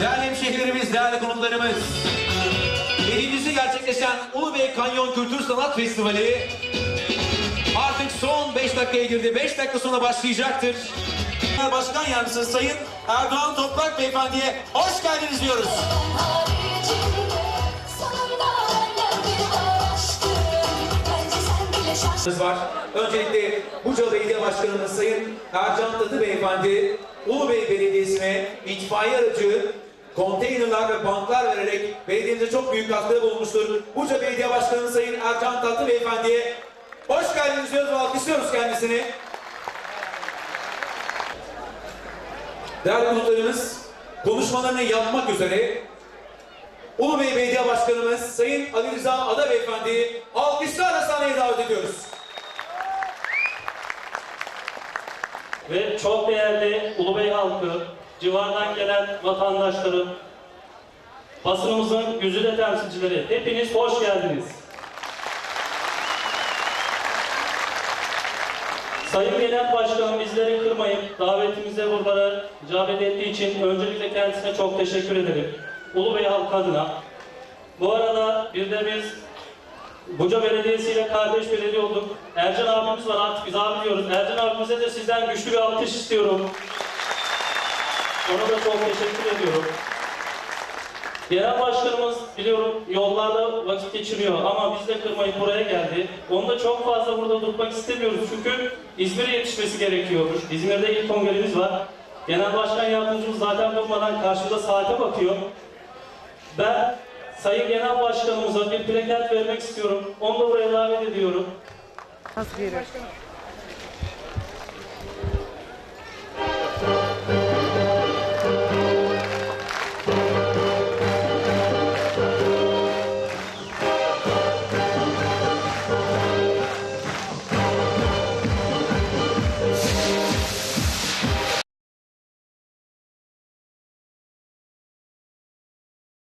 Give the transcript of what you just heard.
Değerli hemşehrilerimiz, değerli konuklarımız. Birincisi gerçekleşen Ulubey Kanyon Kültür Sanat Festivali artık son 5 dakikaya girdi. 5 dakika sonra başlayacaktır. Başkan Yardımcısı Sayın Erdoğan Toprak Beyefendi'ye hoş geldiniz diyoruz. Var. Öncelikle Buca Belediye Başkanımız Sayın Ercan Tatı Beyefendi, Ulubey Belediyesi'ne itfaiye aracı, konteynerler ve banklar vererek belediyemize çok büyük katkıda bulunmuştur. Buca Belediye Başkanı Sayın Ercan Tatlı Beyefendi'ye hoş geldiniz diyoruz ve alkışlıyoruz kendisini. Değerli konuklarımız, konuşmalarını yapmak üzere Ulubey Belediye Başkanımız Sayın Ali Rıza Ada Beyefendi'yi alkışlarla ve çok değerli Ulubey halkı, civardan gelen vatandaşlarım, basınımızın güzide temsilcileri, hepiniz hoş geldiniz. Sayın Genel Başkanım bizleri kırmayıp davetimize burada icabet ettiği için öncelikle kendisine çok teşekkür ederim. Ulubey halkı adına. Bu arada bir de biz Buca Belediyesi ile kardeş belediye olduk. Ercan abimiz var artık biz abi diyoruz. Ercan abimize de sizden güçlü bir alkış istiyorum. Ona da çok teşekkür ediyorum. Genel başkanımız biliyorum yollarda vakit geçiriyor ama biz de kırmayıp buraya geldi. Onu da çok fazla burada tutmak istemiyoruz çünkü İzmir'e yetişmesi gerekiyormuş. İzmir'de ilk kongremiz var. Genel başkan yardımcımız zaten durmadan karşıda saate bakıyor. Ben Sayın Genel Başkanımıza bir plaket vermek istiyorum. Onu da buraya davet ediyorum. Nasıl?